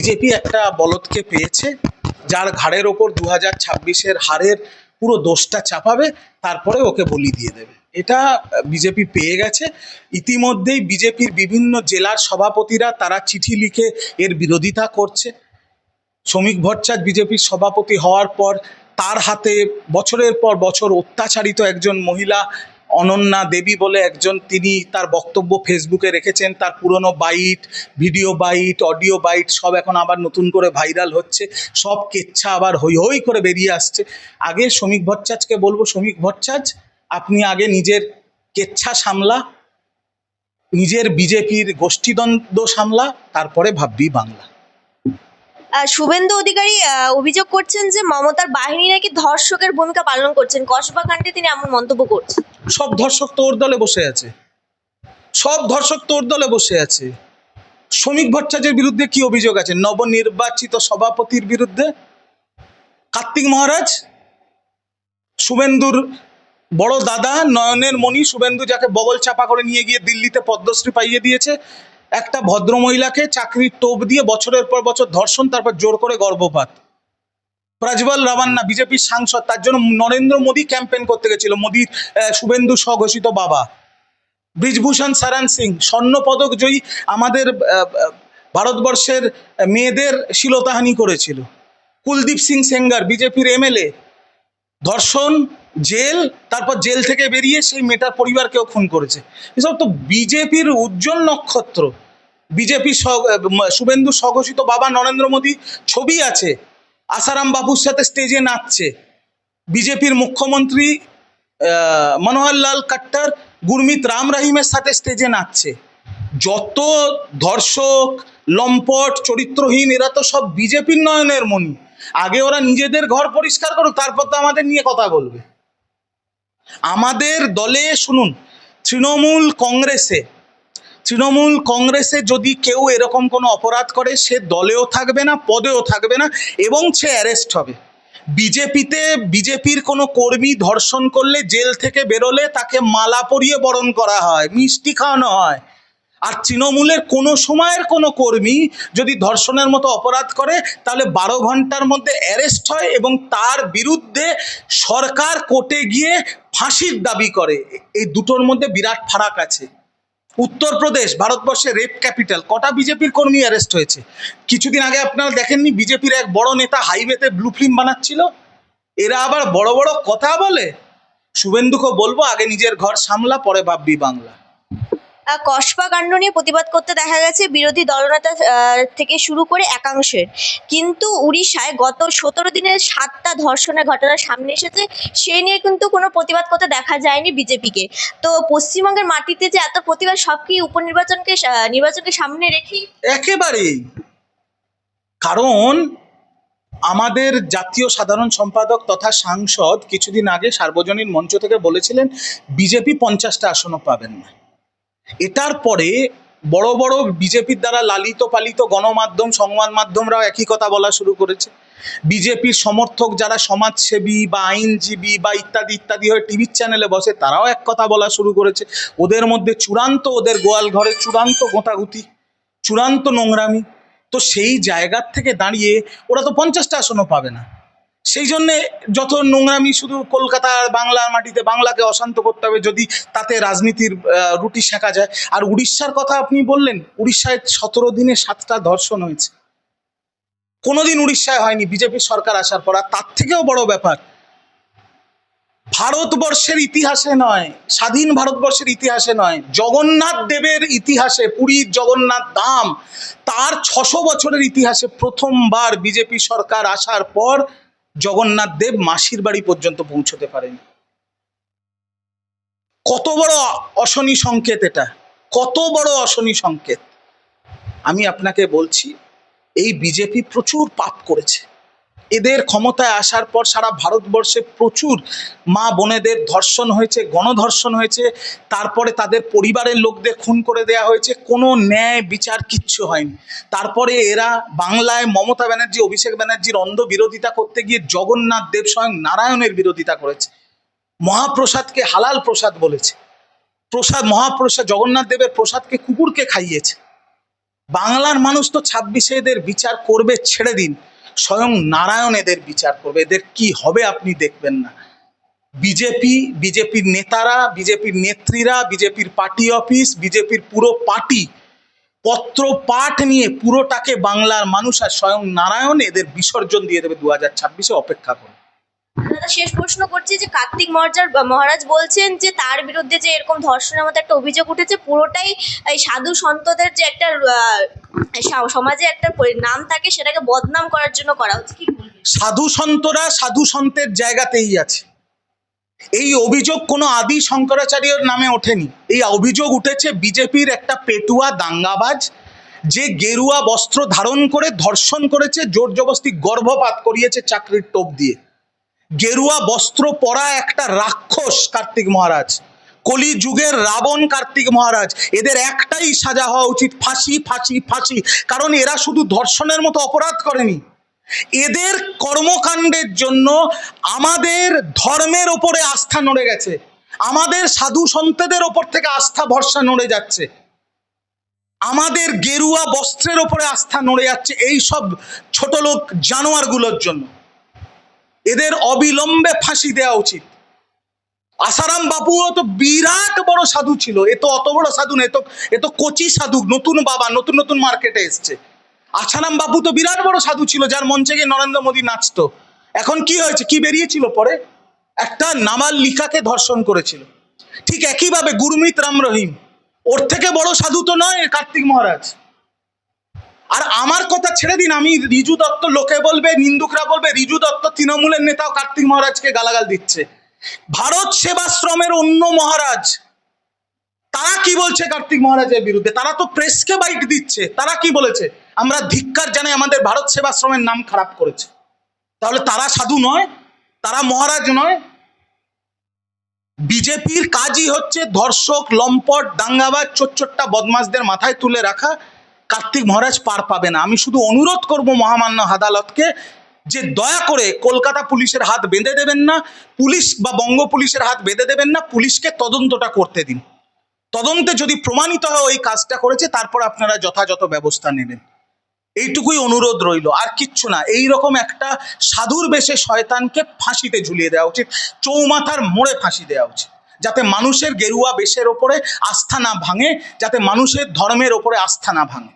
BJP একটা বলদকে পেয়েছে, যার ঘাড়ের ওপর দু হাজার ছাব্বিশের হারের পুরো দোষটা চাপাবে, তারপরে ওকে বলি দিয়ে দেবে। এটা বিজেপি পেয়ে গেছে। ইতিমধ্যেই বিজেপির বিভিন্ন জেলার সভাপতিরা তারা চিঠি লিখে এর বিরোধিতা করছে। শ্রমিক ভট্টাচার্য বিজেপির সভাপতি হওয়ার পর তার হাতে বছরের পর বছর অত্যাচারিত একজন মহিলা অনন্যা দেবী বলে একজন তিনি তার বক্তব্য ফেসবুকে রেখেছেন, তার পুরনো bite, video bite, audio bite সব এখন আবার নতুন করে ভাইরাল হচ্ছে, সব কেচ্ছা আবার হই হই করে বেরিয়ে আসছে। আগে শ্রমিক ভট্টাচার্যকে বলব, শ্রমিক ভট্টাচার্য, আপনি আগে নিজের কেচ্ছা সামলা, নিজের বিজেপির গোষ্ঠীদ্বন্দ্ব সামলা, তারপরে ভাববি বাংলা। শুভেন্দু অধিকারী অভিযোগ করছেন যে মমতার বাহিনী নাকি ধর্ষকের ভূমিকা পালন করছেন। কসবা কাণ্ডে তিনি এমন মন্তব্য করছেন। সব ধর্ষক তোর দলে বসে আছে। সব ধর্ষক তোর দলে বসে আছে। শ্রমিক ভট্টাচার্যের বিরুদ্ধে কি অভিযোগ আছে? নবনির্বাচিত সভাপতির বিরুদ্ধে? কার্তিক মহারাজ? শুভেন্দুর বড় দাদা নয়নের মণি, শুভেন্দু যাকে বগল চাপা করে নিয়ে গিয়ে দিল্লিতে পদ্মশ্রী পাইয়ে দিয়েছে একটা ভদ্রমহিলাকে চাকরির টোপ দিয়ে বছরের পর বছর ধর্ষণ, তারপর জোর করে গর্ভপাত। প্রজ্বল রাবান্না বিজেপির সাংসদ, তার জন্য নরেন্দ্র মোদী ক্যাম্পেন করতে গেছিল, মোদীর শুভেন্দু স্বঘোষিত বাবা। ব্রিজভূষণ সারান সিং স্বর্ণ পদক জয়ী আমাদের ভারতবর্ষের মেয়েদের শিলতাহানি করেছিল। কুলদীপ সিং সেঙ্গার, বিজেপির এমএলএ। ধর্ষণ জেল তারপর জেল থেকে বেরিয়ে সেই মেয়েটার পরিবারকেও খুন করেছে। এসব তো বিজেপির উজ্জ্বল নক্ষত্র। বিজেপি শুভেন্দু স্বঘোষিত বাবা নরেন্দ্র মোদী ছবি আছে। আসারাম বাবুর সাথে স্টেজে নাচছে। বিজেপির মুখ্যমন্ত্রী আহ, মনোহরলাল কাট্টার গুরমিত রাম রহিমের সাথে স্টেজে নাচছে। যত ধর্ষক লম্পট চরিত্রহীন এরা তো সব বিজেপির নয়নের মণি। আগে ওরা নিজেদের ঘর পরিষ্কার করুক তারপর তো আমাদের নিয়ে কথা বলবে। আমাদের দলে শুনুন, তৃণমূল কংগ্রেসে তৃণমূল কংগ্রেসে যদি কেউ এরকম কোনো অপরাধ করে, সে দলেও থাকবে না, পদেও থাকবে না এবং সে অ্যারেস্ট হবে। বিজেপিতে, বিজেপির কোনো কর্মী ধর্ষণ করলে, জেল থেকে বেরোলে তাকে মালা পরিয়ে বরণ করা হয়, মিষ্টি খাওয়ানো হয়। আর তৃণমূলের কোনো সময়ের কোনো কর্মী যদি ধর্ষণের মতো অপরাধ করে, তাহলে বারো ঘণ্টার মধ্যে অ্যারেস্ট হয় এবং তার বিরুদ্ধে সরকার কোর্টে গিয়ে ফাঁসির দাবি করে। এই দুটোর মধ্যে বিরাট ফারাক আছে। উত্তরপ্রদেশ ভারতবর্ষের রেপ ক্যাপিটাল কটা বিজেপির কর্মী অ্যারেস্ট হয়েছে? কিছুদিন আগে আপনারা দেখেননি বিজেপির এক বড় নেতা হাইওয়েতে ব্লু ফিল্ম বানাচ্ছিল? এরা আবার বড় বড় কথা বলে? শুভেন্দুকে বলব, আগে নিজের ঘর সামলা, পরে ভাববি বাংলা। কসবা কাণ্ড নিয়ে প্রতিবাদ করতে দেখা গেছে বিরোধী দলনেতা থেকে শুরু করে একাংশের। কিন্তু উড়িষ্যায় গত সতেরো দিনের সাতটা ধর্ষণের ঘটনা সামনে এসেছে, সে নিয়ে কিন্তু কোনো প্রতিবাদ করতে দেখা যায়নি বিজেপিকে। তো পশ্চিমবঙ্গের মাটিতে যে এত প্রতিবাদ, সব কি উপনির্বাচনকে নির্বাচনকে সামনে রেখেই একেবারেই। কারণ আমাদের জাতীয় সাধারণ সম্পাদক তথা সাংসদ কিছুদিন আগে সার্বজনীন মঞ্চ থেকে বলেছিলেন, বিজেপি পঞ্চাশটা আসনও পাবেন না। এটার পরে বড় বড় বিজেপির দ্বারা লালিত পালিত গণমাধ্যম, সংবাদ মাধ্যমরাও একই কথা বলা শুরু করেছে। বিজেপির সমর্থক যারা সমাজসেবী বা আইনজীবী বা ইত্যাদি ইত্যাদি হয়ে টিভির চ্যানেলে বসে, তারাও এক কথা বলা শুরু করেছে। ওদের মধ্যে চূড়ান্ত ওদের গোয়াল ঘরে চূড়ান্ত গোঁতাগুতি চূড়ান্ত নোংরামি। তো সেই জায়গার থেকে দাঁড়িয়ে ওরা তো পঞ্চাশটা আসনও পাবে না। সেই জন্যে যত নোংরামি শুধু কলকাতার বাংলার মাটিতে বাংলাকে অশান্ত করতে হবে, যদি তাতে রাজনীতির রুটি শেখা যায়। আর উড়িষ্যার কথা আপনি বললেন, উড়িষ্যায় সতেরো দিনে সাতটা ধর্ষণ হয়েছে। কোনোদিন উড়িষ্যায় হয়নি, বিজেপি সরকার আসার পর। আর তার থেকেও বড় ব্যাপার, ভারতবর্ষের ইতিহাসে নয়, স্বাধীন ভারতবর্ষের ইতিহাসে নয়, জগন্নাথ দেবের ইতিহাসে, পুরীর জগন্নাথ ধাম, তার ছশো বছরের ইতিহাসে প্রথমবার বিজেপি সরকার আসার পর জগন্নাথ দেব মাসির বাড়ি পর্যন্ত পৌঁছতে পারেন। কত বড় অশনি সংকেত এটা। কত বড় অশনি সংকেত। আমি আপনাকে বলছি, এই বিজেপি প্রচুর পাপ করেছে। এদের ক্ষমতায় আসার পর সারা ভারতবর্ষে প্রচুর মা বোনেদের ধর্ষণ হয়েছে, গণধর্ষণ হয়েছে, তারপরে তাদের পরিবারের লোকদের খুন করে দেয়া হয়েছে, কোনো ন্যায় বিচার কিচ্ছু হয়নি। তারপরে এরা বাংলায় মমতা ব্যানার্জি, অভিষেক ব্যানার্জির অন্ধ বিরোধিতা করতে গিয়ে জগন্নাথ দেব স্বয়ং নারায়ণের বিরোধিতা করেছে। মহাপ্রসাদকে হালাল প্রসাদ বলেছে। প্রসাদ, মহাপ্রসাদ, জগন্নাথ দেবের প্রসাদকে কুকুরকে খাইয়েছে। বাংলার মানুষ তো ছাব্বিশে এদের বিচার করবে ছেড়ে দিন। স্বয়ং নারায়ণ এদের বিচার করবে, এদের কি হবে আপনি দেখবেন না। বিজেপি, বিজেপির নেতারা, বিজেপির নেত্রীরা, বিজেপির পার্টি অফিস, বিজেপির পুরো পার্টি পত্র পাঠ নিয়ে পুরোটাকে বাংলার মানুষ আর স্বয়ং নারায়ণ এদের বিসর্জন দিয়ে দেবে দু হাজার ছাব্বিশে অপেক্ষা করে। দাদা শেষ প্রশ্ন করছি যে কার্তিক মহারাজ মহারাজ বলছেন যে তার বিরুদ্ধে যে এরকম ধর্ষণের মতো একটা অভিযোগ উঠেছে, পুরোটাই এই সাধু সন্তদের যে একটা সমাজে একটা নাম থাকে, সেটাকে বদনাম করার জন্য করা হচ্ছে। কি সাধু সন্তরা সাধু সন্তের জায়গাতেই আছে। এই অভিযোগ কোনো আদি শঙ্করাচার্যর নামে ওঠেনি। এই অভিযোগ উঠেছে বিজেপির একটা পেটুয়া দাঙ্গাবাজ, যে গেরুয়া বস্ত্র ধারণ করে ধর্ষণ করেছে জোর জবস্তি গর্ভপাত করিয়েছে চাকরির টোপ দিয়ে। গেরুয়া বস্ত্র পরা একটা রাক্ষস কার্তিক মহারাজ। কলি যুগের রাবণ কার্তিক মহারাজ। এদের একটাই সাজা হওয়া উচিত, ফাঁসি ফাঁসি ফাঁসি। কারণ এরা শুধু ধর্ষণের মতো অপরাধ করেনি। এদের কর্মকাণ্ডের জন্য আমাদের ধর্মের ওপরে আস্থা নড়ে গেছে। আমাদের সাধু সন্তদের ওপর থেকে আস্থা, ভরসা নড়ে যাচ্ছে। আমাদের গেরুয়া বস্ত্রের ওপরে আস্থা নড়ে যাচ্ছে এই সব ছোট লোক জানোয়ারগুলোর জন্য। এদের অবিলম্বে ফাঁসি দেওয়া উচিত। আসারাম বাপুও তো বিরাট বড় সাধু ছিল। এ তো অত বড় সাধু না এ তো এ তো কচি সাধু, নতুন বাবা, নতুন নতুন মার্কেটে এসছে। আসারাম বাপু তো বিরাট বড় সাধু ছিল, যার মঞ্চে গিয়ে নরেন্দ্র মোদী নাচতো। এখন কি হয়েছে, কি বেরিয়েছিল পরে? একটা নামাল লিখাকে ধর্ষণ করেছিল। ঠিক একইভাবে গুরমিত রাম রহিম, ওর থেকে বড় সাধু তো নয় কার্তিক মহারাজ। আর আমার কথা ছেড়ে দিন, আমি রিজু দত্ত লোকে বলবে, নিন্দুকরা বলবে, রিজু দত্ত তৃণমূলের নেতাও কার্তিক মহারাজকে গালাগাল দিচ্ছে। ভারত সেবাশ্রমের অন্য মহারাজ, তারা কি বলছে কার্তিক মহারাজের বিরুদ্ধে? তারা তো প্রেসকে বাইট দিচ্ছে, তারা কি বলেছে? আমরা ধিক্কার জানাই আমাদের ভারত সেবাশ্রমের নাম খারাপ করেছে। তাহলে তারা সাধু নয়, তারা মহারাজ নয়। বিজেপির কাজই হচ্ছে ধর্ষক, লম্পট, দাঙ্গাবাজ চোচ্চোট্টা বদমাসদের মাথায় তুলে রাখা। কার্তিক মহারাজ পার পাবে না। আমি শুধু অনুরোধ করব মহামান্য আদালতকে যে দয়া করে কলকাতা পুলিশের হাত বেঁধে দেবেন না, পুলিশ বা বঙ্গ পুলিশের হাত বেঁধে দেবেন না, পুলিশকে তদন্তটা করতে দিন। তদন্তে যদি প্রমাণিত হয় ওই কাজটা করেছে, তারপর আপনারা যথাযথ ব্যবস্থা নেবেন। এইটুকুই অনুরোধ রইল, আর কিচ্ছু না। এই রকম একটা সাধুর বেশে শয়তানকে ফাঁসিতে ঝুলিয়ে দেওয়া উচিত, চৌমাথার মোড়ে ফাঁসি দেওয়া উচিত, যাতে মানুষের গেরুয়া বেশের ওপরে আস্থা না ভাঙে, যাতে মানুষের ধর্মের ওপরে আস্থা না ভাঙে।